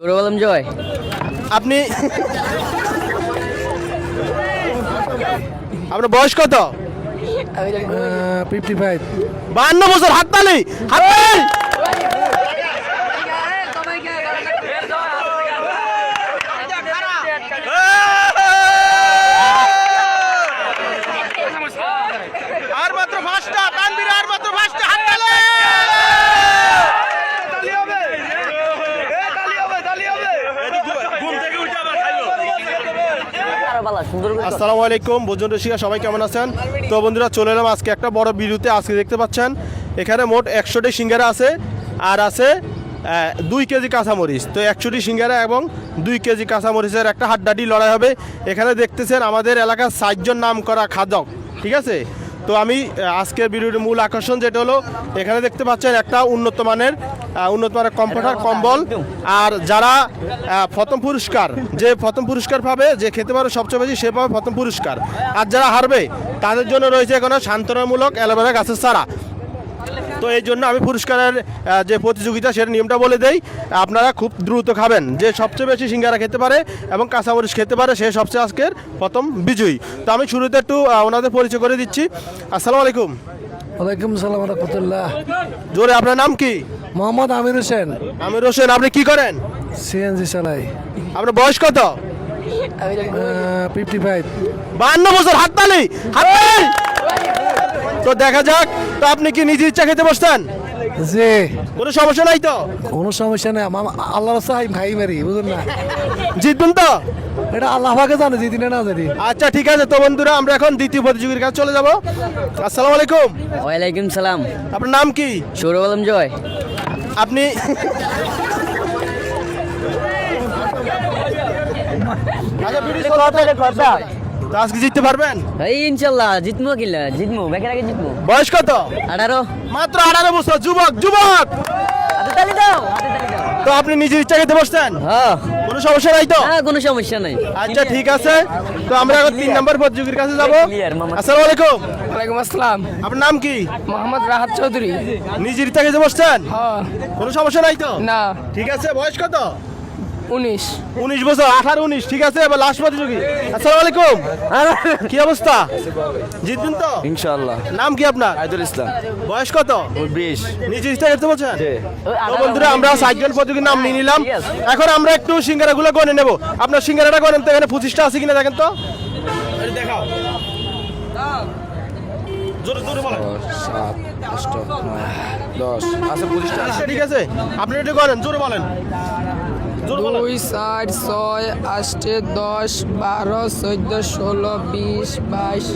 নুরুল আলম জয়। আপনি আপনার বয়স কত? ফিফটি ফাইভ বাহান্ন বছর হাততালি হাততালি আর মাত্র পাঁচটা তানবীর আর মাত্র পাঁচটা হাততালি তালি হবে এ তালি হবে তালি হবে ঘুম থেকে উঠে আবার খাইলো আরও ভালো সুন্দর করে আসসালামু আলাইকুম ভোজন রসিকা, সবাই কেমন আছেন? তো বন্ধুরা, চলে এলাম আজকে একটা বড় বিরুতে আজকে দেখতে পাচ্ছেন, এখানে মোট একশোটি সিঙ্গারা আছে, আর আছে দুই কেজি কাঁচামরিচ। তো একশোটি সিঙ্গারা এবং দুই কেজি কাঁচামরিচের একটা হাড্ডাডি লড়াই হবে। এখানে দেখতেছেন আমাদের এলাকার সাতজন নাম করা খাদক, ঠিক আছে? তো আমি আজকের ভিডিওর মূল আকর্ষণ যেটা হলো এখানে দেখতে পাচ্ছেন একটা উন্নত মানের উন্নত মানের কম্পিউটার কম্বল। আর যারা প্রথম পুরস্কার যে প্রথম পুরস্কার পাবে যে খেতে পারে সবচেয়ে বেশি সে পাবে প্রথম পুরস্কার। আর যারা হারবে তাদের জন্য রয়েছে এখানে সান্ত্বনামূলক অ্যালোভেরা গাছের চারা। তো এই জন্য আমি পুরস্কারের যে প্রতিযোগিতা সেটা নিয়মটা বলে দেই আপনারা খুব দ্রুত খাবেন। যে সবচেয়ে বেশি সিঙ্গারা খেতে পারে এবং কাঁচামরিচ খেতে পারে সে সবচেয়ে আজকের প্রথম বিজয়ী। তো আমি শুরুতে একটু ওনাদের পরিচয় করে দিচ্ছি। আসসালামু আলাইকুম। ওয়ালাইকুম সালাম রহমতুল্লাহ। জোরে আপনার নাম কি? মোহাম্মদ আমির হোসেন। আমির হোসেন আপনি কি করেন? সিএনজি চালাই। আপনার বয়স কত? ফিফটি ফাইভ বাহান্ন বছর হাততালি হাততালি! তো দেখা যাক তো আপনি কি নিজের ইচ্ছা খেতে বসতেন? যে কোনো সমস্যা নাই তো? কোনো সমস্যা নেই আমার আল্লাহ রাস্তা খাই মারি বুঝুন না? জিতবেন তো? এটা আল্লাহ পাকে জানে যেদিনে না জানি। আচ্ছা ঠিক আছে তো বন্ধুরা আমরা এখন দ্বিতীয় প্রতিযোগীর কাছে চলে যাব। আসসালামু আলাইকুম। ওয়ালাইকুম সালাম। আপনার নাম কি? সৌরভ আলম জয়। আপনি তো আজকে জিততে পারবেন? এই ইনশাল্লাহ জিতমু কিলা জিতমু। বেকার আগে জিতমু। বয়স কত? আঠারো। মাত্র আঠারো বছর যুবক যুবক! হাতে তালি দাও হাতে তালি দাও। তো আপনি নিজের ইচ্ছা খেতে বসছেন হ্যাঁ। কোনো সমস্যা নাই তো? হ্যাঁ কোনো সমস্যা নাই। আচ্ছা ঠিক আছে। তো আমরা এখন তিন নম্বর প্রতিযোগীর কাছে যাব। আসসালামু আলাইকুম। ওয়ালাইকুম আসসালাম। আপনার নাম কি? মোহাম্মদ রাহাত চৌধুরী। নিজের ইচ্ছা খেতে বসছেন হ্যাঁ। কোনো সমস্যা নাই তো? না। ঠিক আছে বয়স কত? উনিশ। উনিশ বছর আঠারো উনিশ ঠিক আছে? এবার লাস্ট প্রতিযোগী আসসালামু আলাইকুম। কি অবস্থা? জিতবেন তো? ইনশাআল্লাহ। নাম কি আপনার? আইদুল ইসলাম। বয়স কত? বিশ। নিজের ইচ্ছা খেতে বলছেন? তো বন্ধুরা আমরা সাইকেল প্রতিযোগীর নাম নিয়ে নিলাম। এখন আমরা একটু সিঙ্গারা গুলো গনে নেব। আপনার সিঙ্গারাটা গনেন তো এখানে পঁচিশটা আছে কিনা দেখেন তো? দেখাও। আচ্ছা ঠিক আছে? আপনি একটু জোরে বলেন জোরে বলেন। দুই চার ছয় আষ্টে দশ বারো চোদ্দ ষোলো বিশ বাইশ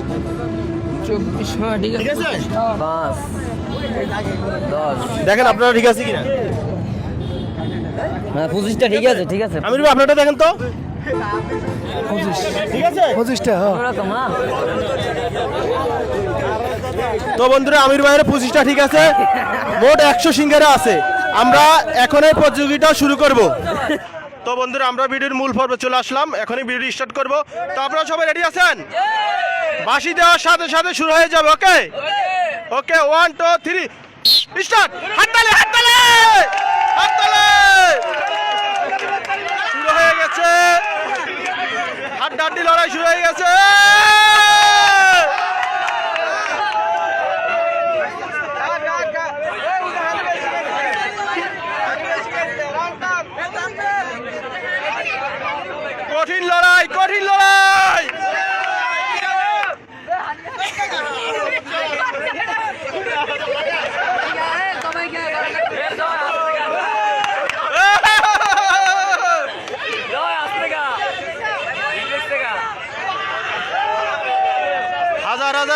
চব্বিশ হ্যাঁ ঠিক আছে। পাঁচ দশ। দেখেন আপনারা ঠিক আছে কিনা? হ্যাঁ পঁচিশটা ঠিক আছে ঠিক আছে। আমির ভাই আপনারটা দেখেন তো? ঠিক আছে? পঁচিশটা ওরকম হ্যাঁ তো বন্ধুরা আমির ভাইয়ের পঁচিশটা ঠিক আছে। মোট একশো সিঙ্গারা আছে। আমরা এখন এই প্রতিযোগিতা শুরু করব। তো বন্ধুরা আমরা ভিডিওর মূল পর্বে চলে আসলাম। এখনই ভিডিও স্টার্ট করব। তো আপনারা সবাই রেডি আছেন? বাঁশি দেওয়ার সাথে সাথে শুরু হয়ে যাবে okay okay one two three start হাততালি হাততালি! হাততালি! শুরু হয়ে গেছে। হাড্ডাহাড্ডি লড়াই শুরু হয়ে গেছে।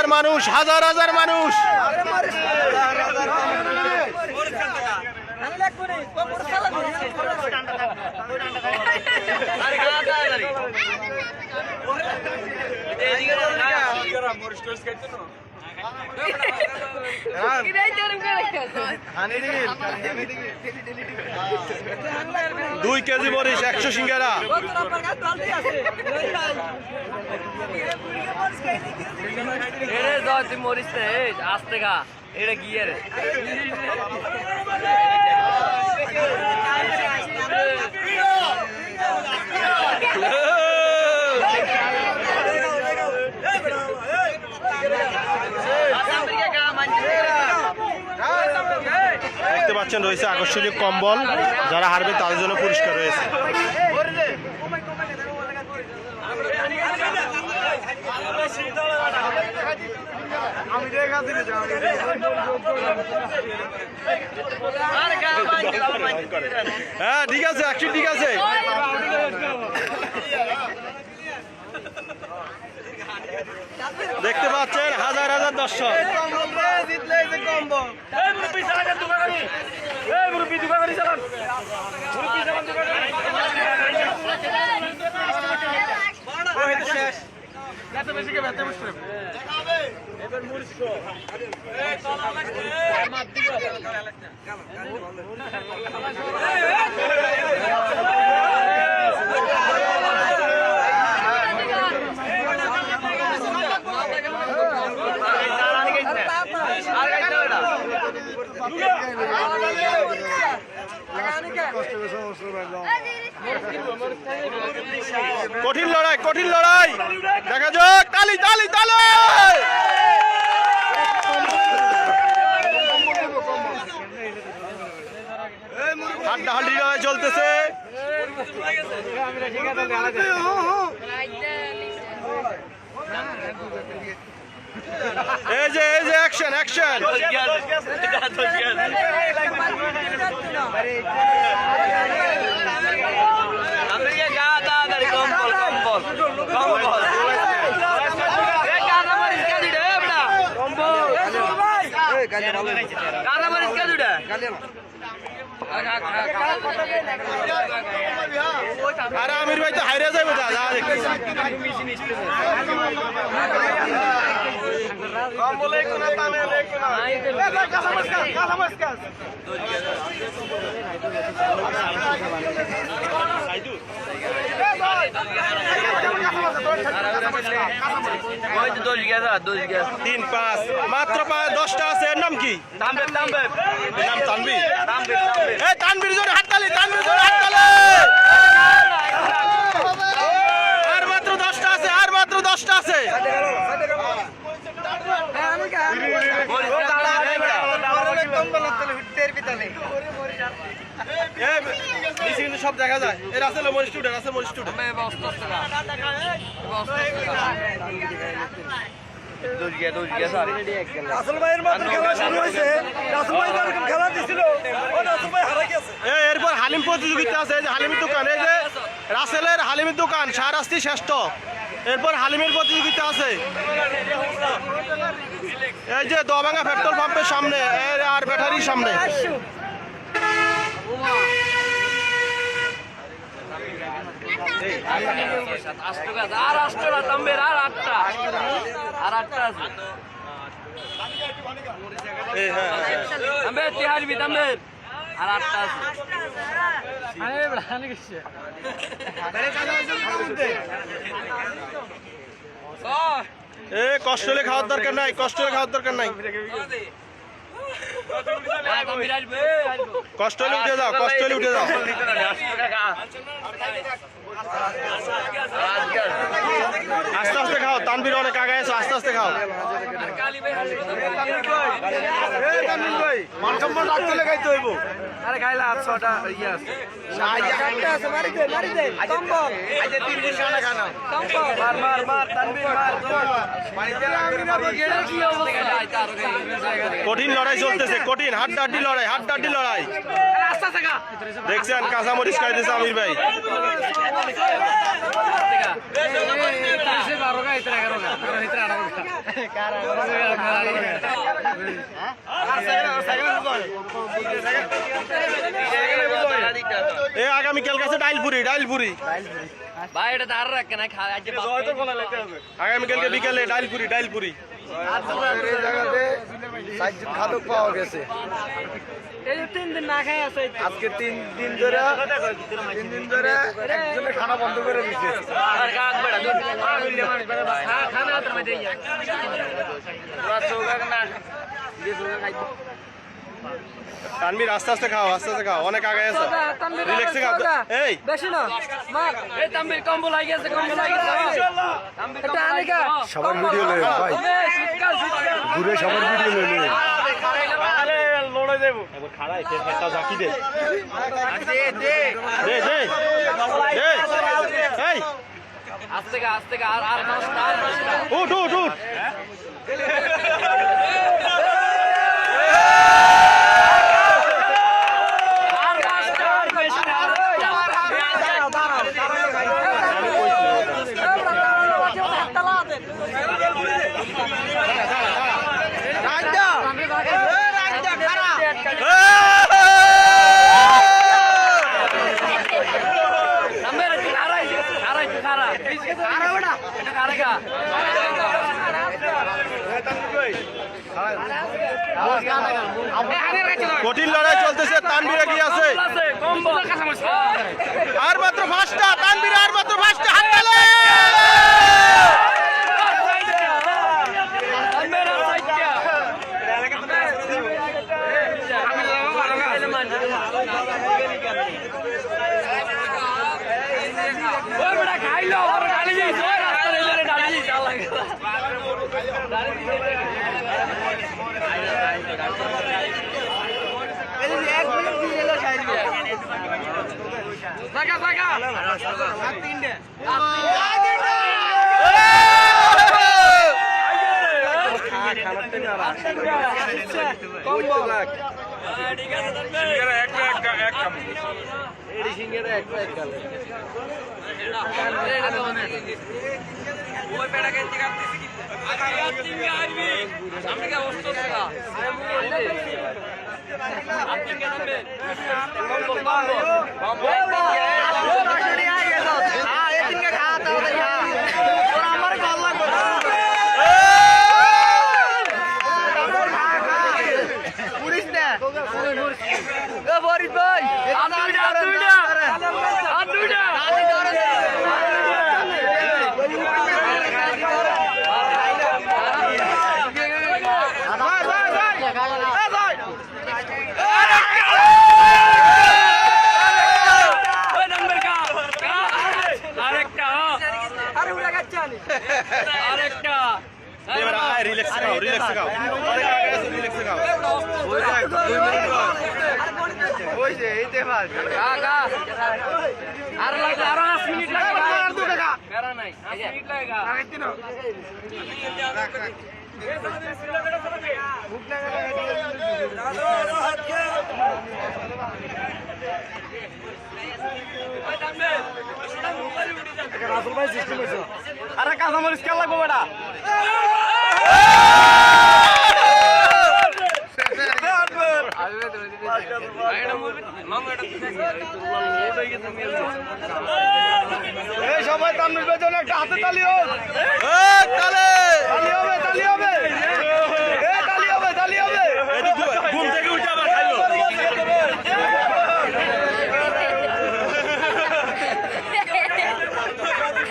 হাজার হাজার মানুষ হাজার হাজার মানুষ। দুই কেজি মরিচ একশো সিঙ্গারা। এই আস্তে গা এটা গিয়ে রে। পাচ্ছেন রয়েছে আকর্ষণীয় কম্বল, যারা হারবে তাদের জন্য পুরস্কার রয়েছে। হ্যাঁ ঠিক আছে ঠিক আছে। দেখতে পাচ্ছেন হাজার হাজার দর্শক কঠিন লড়াই কঠিন লড়াই। দেখা যাক তালি তালি তালি! লড়াই চলতেছে। এই যে এই যে অ্যাকশন অ্যাকশন. Eh আরে আমির ভাই তো হাইরে যাবে দাদা দেখতেছি তিন পাঁচ। মাত্র পাঁচ দশটা আছে। এর নাম কি? নাম তাম্বে এই তানবীর জোরে হাততালি তানবীর জোরে হাততালি! আর মাত্র দশটা আছে আর মাত্র দশটা আছে। নিচে কিন্তু সব দেখা যায়। এর আছে লেমন স্টুডেন্ট আছে লেমন স্টুডেন্ট দোষ গেছে দোষ গেছে আরে আসল ভাইয়ের মাত্র খেলা শুরু হয়েছে। আসল ভাই যেরকম খেলা দিছিল। ও আসল ভাই হারাই গেছে। এরপর হালিম প্রতিযোগিতা আছে যে হালিমের দোকান এই যে রাসেলের হালিমের দোকান শাহরাস্তি শ্রেষ্ঠ। এরপর হালিমের প্রতিযোগিতা আছে। এই যে দবাঙ্গা পেট্রোল পাম্পের সামনে এর আর ব্যাটারির সামনে। কষ্ট হলে খাওয়ার দরকার নাই কষ্ট হলে খাওয়ার দরকার নাই হ্যাঁ, তাম্বির আসবে আসবে কষ্ট হলে উঠে যাও কষ্ট হলে উঠে যাও। আস্তে আস্তে খাও তানবির অনেক আগায় আছো আস্তে আস্তে খাও। আরে খাইলা ছটা ইয়ে আছে। মার মার মার তানবীর মার কঠিন লড়াই চলতেছে কঠিন হাড্ডা হাড্ডি লড়াই হাড্ডা হাড্ডি লড়াই। দেখছেন কাঁচামরিচ খাইতেছে আমির ভাই। এ আগামীকাল কাছে ডাইলপুরি ডাইলপুরি। ভাই এটা ধার রাখে না আগামীকালকে বিকালে ডাইলপুরি ডাইলপুরি। এই জায়গাতে চারজন খাদক পাওয়া গেছে। এই তিন দিন না খাই আজকে তিন দিন ধরে তিন দিন ধরে একজনের খানা বন্ধ করে দিচ্ছে খানা তানবির আস্তে আস্তে খাও আস্তে আস্তে খাও অনেক আগে আছো রিল্যাক্সে খাও এই বেশি না মার এই তাম্বির কম্বল আই গেছে কম্বল আই গেছে তাম্বির এটা আনিকা সবার ভিডিও লয়ে ভাই ঘুরে সবার ভিডিও লয়ে আরে লড়াই হয়ে যাব খাড়াই সে একটা জাকি দে দে দে দে দে এই আস্তে গা আস্তে গা আর আর দশটা উঠ উঠ উঠ আর দশটা আর বেশি না, আর দশটা। নামের একটু খাড়া হয়েছে, খাড়া একটু খাড়া। একটু খাড়া গা। কঠিন লড়াই চলতেছে তানভীর কি আছে। আছে, আর মাত্র পাঁচটা তানভীর আর মাত্র পাঁচটা হাত তালে নামের আর সাইডটা। ওই বেটা খাইলো, ওর ডালি দিস, ওই রাস্তার এধারে ডালি দিস, আল্লাহ গেলা। ডালি দিস। জাগা, জাগা। আর তিনটে। আর তিনটে। কম্বল। হ্যাঁ, ঠিক আছে, তাহলে। ওই বেটাকে জিজ্ঞাসা করছি কি? আজকে আর তিনটে আসবি। সামনে গিয়ে বসতো থাকা। আর তিনটে নামবে। কম্বল, কম্বল। কম্বল। আর দুইটা, আর দুইটা। আর দুইটা। ওই নাম্বার কা? কা? আরেকটা আরেকটা এবার আয় রিল্যাক্স খাও রিল্যাক্স খাও রিল্যাক্স খাও ওই যে এই কা, কা। আর লাগবে আরও পাঁচ মিনিট লাগবে বেড়া নাই পাঁচ মিনিট লাগে আরে কাঁচামরিচ এই সবাই তামিল জন্য একটা হাতে তালি হোক। তালি হবে তালি হবে এ তালি হবে তালি হবে এটি ঘু- ঘুম থেকে উঠে আবার খাইলো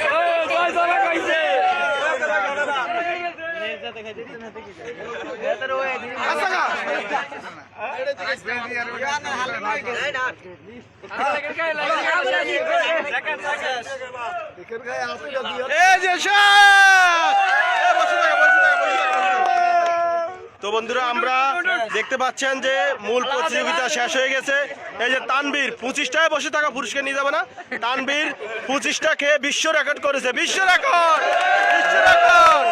ও কয় জনা কইছে আচ্ছা গা। এই যে শেষ! এ, বসে থাকো, বসে থাকো, বসে থাকো, বসে থাকো। তো বন্ধুরা, আমরা দেখতে পাচ্ছেন যে মূল প্রতিযোগিতা শেষ হয়ে গেছে। এই যে তানবীর, পঁচিশটায় বসে থাকা পুরস্কার নিয়ে যাবে না? তানবীর পঁচিশটা খেয়ে বিশ্ব রেকর্ড করেছে। বিশ্ব রেকর্ড! বিশ্ব রেকর্ড!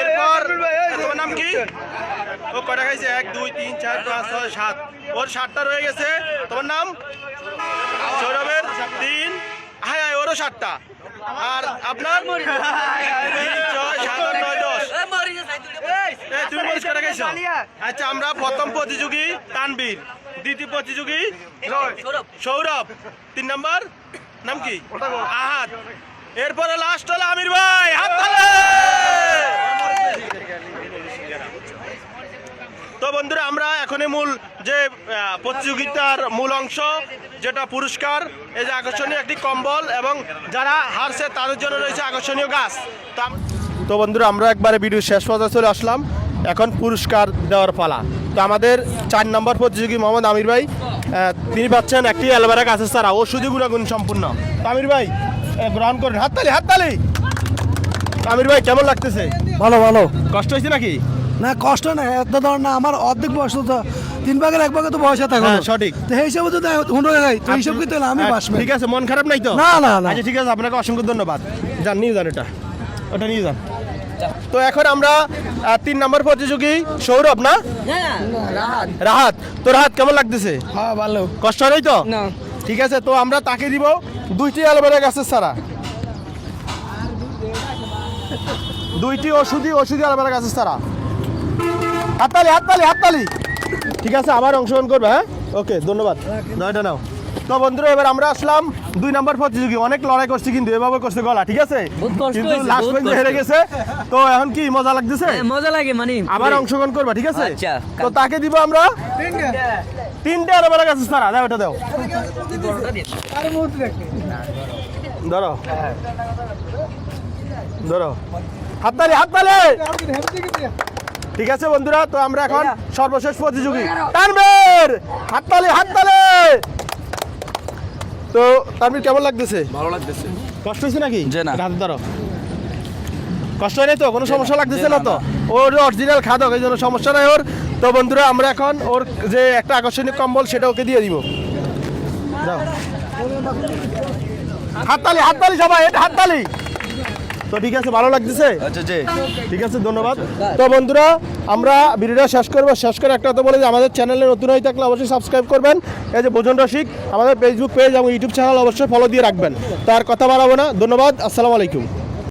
এরপর নাম কি? ও কটা খাইছে? এক, দুই, তিন, চার, পাঁচ, ছয়, সাত। ওর সাতটা রয়ে গেছে। তোমার নাম? সৌরভের তিন। হ্যাঁ হ্যাঁ ওরও সাতটা। আর আপনার? ছয়, সাত, আট, নয়, দশ। তুমি মরিচ কটা আচ্ছা আমরা প্রথম প্রতিযোগী তানবীর। দ্বিতীয় প্রতিযোগী সৌরভ। তিন নাম্বার? নাম কি? আহাত। এরপরে লাস্ট হলো আমির ভাই। হাত তালে! তো বন্ধুরা আমরা এখনই মূল যে প্রতিযোগিতার মূল অংশ যেটা পুরস্কার এই যে আকর্ষণীয় একটি কম্বল এবং যারা হারছে তাদের জন্য রয়েছে আকর্ষণীয় গাছ। তো তো বন্ধুরা আমরা একবারে ভিডিও শেষ পর্যায়ে চলে আসলাম। এখন পুরস্কার দেওয়ার পালা। তো আমাদের চার নম্বর প্রতিযোগী মোহাম্মদ আমির ভাই তিনি পাচ্ছেন একটি অ্যালবারা গাছের ছাড়া ও শুধু গুণাগুণ সম্পূর্ণ। আমির ভাই গ্রহণ করেন। হাততালি হাততালি! আমির ভাই কেমন লাগতেছে? ভালো ভালো। কষ্ট হয়েছে নাকি? না কষ্ট না এত ধর না আমার অর্ধেক বয়স তো তিন ভাগের এক ভাগে তো পয়সা থাকে হ্যাঁ, সঠিক। তো সেই হিসাবে তো হুন্ডো খাই তো হিসাব হলে আমি আচ্ছা, বাসবে ঠিক আছে মন খারাপ নাই তো? না, না, না। আচ্ছা ঠিক আছে আপনাকে অসংখ্য ধন্যবাদ। যান নিয়ে যান এটা। ওটা নিয়ে যান। তো এখন আমরা তিন নম্বর প্রতিযোগী সৌরভ না? রাহাত। রাহাত তো রাহাত কেমন লাগতেছে? হ্যাঁ ভালো। কষ্ট নেই তো? না। ঠিক আছে তো আমরা তাকে দিব দুইটি অ্যালোভেরা গাছের সারা দুইটি ওষুধি ওষুধি অ্যালোভেরা গাছের সারা হাততালি হাততালি হাততালি। ঠিক আছে আবার অংশগ্রহণ করবে হ্যাঁ? ওকে ধন্যবাদ। নয়টা নাও। তো বন্ধুরা এবার আমরা আসলাম দুই নম্বর প্রতিযোগী। অনেক লড়াই করছে কিন্তু এভাবে করছে গলা ঠিক আছে? কিন্তু লাস্ট পর্যন্ত হেরে গেছে। তো এখন কি মজা লাগতেছে? মজা লাগে মানে। আবার অংশগ্রহণ করবা ঠিক আছে? আচ্ছা। তো তাকে দিব আমরা তিনটে। অ্যালোভেরা গাছের সারা। দাও এটা দাও। ধরো। ধরো। হাততালি হাততালি! ঠিক আছে বন্ধুরা তো আমরা এখন সর্বশেষ প্রতিযোগী। তানভীর হাততালি হাততালি! তো তানভীর কেমন লাগতেছে? ভালো লাগতেছে। কষ্ট হয়েছে নাকি। হাতে ধরো। কষ্ট হয় নাই তো? কোনো সমস্যা লাগতেছে না তো? ওর অরিজিনাল খাদক এই জন্য সমস্যা নাই ওর। তো বন্ধুরা আমরা এখন ওর যে একটা আকর্ষণীয় কম্বল সেটা ওকে দিয়ে দিব। হাততালি হাততালি সবাই এটা হাততালি! তো ঠিক আছে ভালো লাগতেছে? আচ্ছা জি। ঠিক আছে ধন্যবাদ। তো বন্ধুরা আমরা ভিডিওটা শেষ করব। শেষ করে একটা কথা বলে যে আমাদের চ্যানেলে নতুন হয়ে থাকলে অবশ্যই সাবস্ক্রাইব করবেন। এই যে ভোজন রসিক আমাদের ফেসবুক পেজ এবং ইউটিউব চ্যানেল অবশ্যই ফলো দিয়ে রাখবেন। তার কথা বাড়াবো না। ধন্যবাদ আসসালামু আলাইকুম।